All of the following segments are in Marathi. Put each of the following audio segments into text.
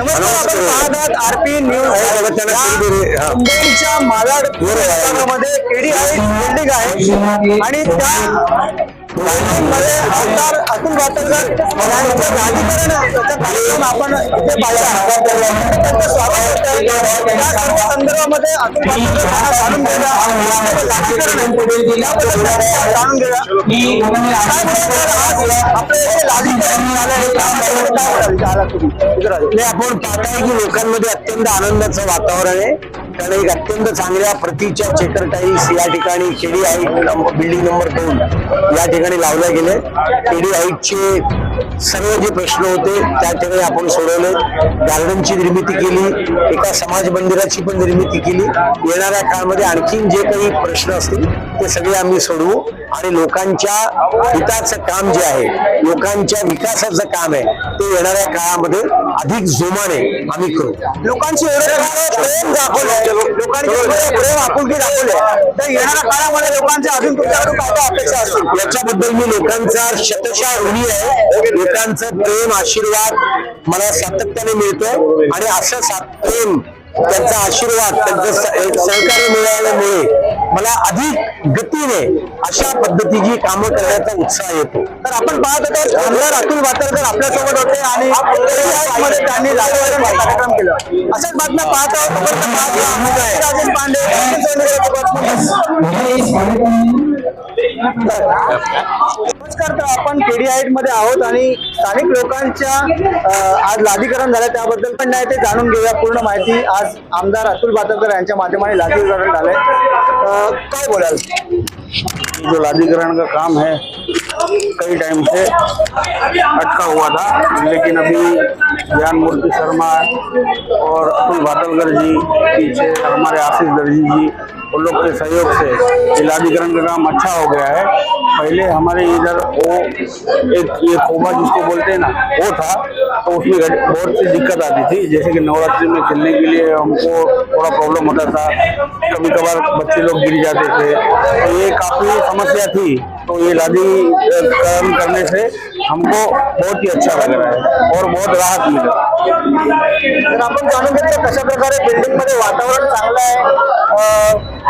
नमस्कार आपण पाहत आहात आरपी न्यूज. या. मुंबईच्या मालाड विभागामध्ये केडी हाईट बिल्डिंग आहे. आणि त्या मध्ये आमदार अतुल भातकर यांचं राजकारण त्याचा कार्यक्रम आपण इथे पाहिला त्यांचं स्वागत होतं त्या सर्व संदर्भामध्ये अतुल जाणून घेऊया. जाणून घेऊया. नाही आपण पाहताय की लोकांमध्ये अत्यंत आनंदाचं वातावरण आहे. कारण एक अत्यंत चांगल्या प्रतीच्या चेकर टाईल्स या ठिकाणी केडी हाईट बिल्डिंग नंबर दोन या ठिकाणी लावल्या गेले. केडी हाईटचे सर्व जे प्रश्न होते त्या ठिकाणी आपण सोडवले. गार्डनची निर्मिती केली एका समाज मंदिराची पण निर्मिती केली. येणाऱ्या काळामध्ये आणखीन जे काही प्रश्न असतील ते सगळे आम्ही सोडवू आणि लोकांच्या हिताचं काम जे आहे लोकांच्या विकासाचं काम आहे ते येणाऱ्या काळामध्ये अधिक जोमाने आम्ही करू. लोकांची प्रेम दाखवले लोकांची प्रेम आपुलकी दाखवले तर येणाऱ्या काळामध्ये लोकांच्या अजून तुमच्याकडून काय काय अपेक्षा असतील? याच्याबद्दल मी लोकांचा शतशः ऋणी आहे. लोकांचं प्रेम आशीर्वाद मला सातत्याने मिळतोय आणि असं सात प्रेम त्यांचा आशीर्वाद त्यांचं सहकार्य मिळाल्यामुळे मला अधिक गतीने अशा पद्धतीची कामं करण्याचा उत्साह येतो. तर आपण पाहत होतो आमदार अतुल भातरकर आपल्यासोबत होते आणि त्यांनी कार्यक्रम केला. अशाच बातम्या पाहत आहोत. पांडे नमस्कार तर आपण केडीआयटमध्ये आहोत आणि स्थानिक लोकांच्या आज लादीकरण झालं त्याबद्दल पण नाही ते जाणून घेऊया. पूर्ण माहिती आज आमदार अतुल भातरकर यांच्या माध्यमाने लादीकरण झालंय. काय बोलाल? जो लादीकरण का काम है कई टाइम से अटका हुआ था लेकिन अभी ज्ञान मूर्ति शर्मा और अतुल भातलकर जी पीछे हमारे आशीष दर्जी जी, उन लोग के सहयोग से ये लादीकरण का काम अच्छा हो गया है। पहले हमारे इधर वो एक, ये खोबा जिसको बोलते हैं ना, वो था तो उसमें बहुत सी दिक्कत आती थी। जैसे कि नवरात्रि में खेलने के लिए हमको थोड़ा प्रॉब्लम होता था कभी कभार बच्चे लोग गिर जाते थे। तो ये काफ़ी समस्या थी। तो ये लादी कर्म करने से हमको बहुत ही अच्छा लग रहा है और बहुत राहत मिला। तर आपण जाणून घेतलं कशा प्रकारे बिल्डिंगमध्ये वातावरण चांगलं आहे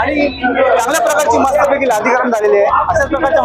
आणि चांगल्या प्रकारची मस्तपैकी लादीकरण झालेली आहे. अशाच प्रकारच्या